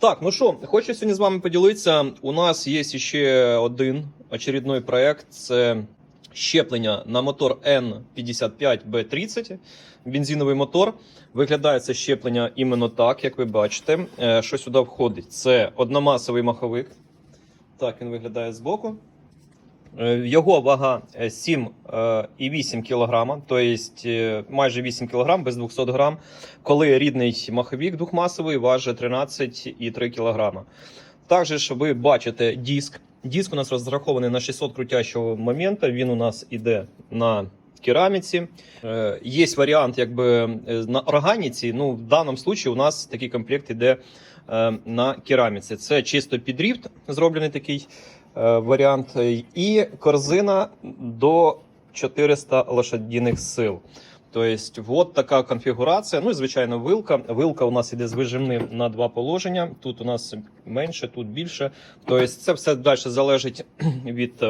Так, ну що, хочу сьогодні з вами поділитися. У нас є ще один очередний проект. Це щеплення на мотор N55B30, бензиновий мотор. Виглядає це щеплення іменно так, як ви бачите. Е, Що сюди входить? Це одномасовий маховик. Так він виглядає збоку. Е, Його вага е, 7,8 кг, тобто майже 8 кг без 200 г, коли рідний маховік двохмасовий важить 13,3 кг. Також ви бачите диск. Диск у нас розрахований на 600 крутящого моменту. Він у нас іде на кераміці. Е, Є варіант, якби е, на органіці. Ну, в даному випадку у нас такий комплект іде е, на кераміці. Це чисто під ріфт зроблений такий варіант. І корзина до 400 лошадиних сил. Тобто, от така конфігурація. Ну і звичайно, вилка. Вилка у нас іде з вижимним на два положення. Тут у нас менше, тут більше. Тобто, це все далі залежить від.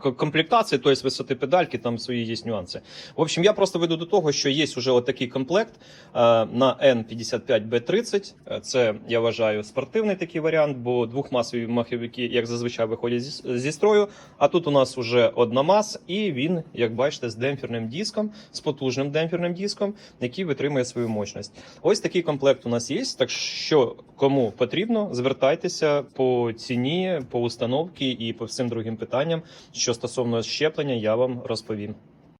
Комплектації, тобто висоти педальки, там свої є нюанси. В общем, я просто веду до того, що є вже отакий комплект е, на N55B30. Е, Це я вважаю спортивний такий варіант, бо двохмасові маховики, як зазвичай, виходять зі, зі строю. А тут у нас вже одномас, і він, як бачите, з демпферним диском, з потужним демпферним диском, який витримує свою мощність. Ось такий комплект у нас є. Так що кому потрібно, звертайтеся по ціні, по установці і по всім другим питанням, що стосовно щеплення, я вам розповім.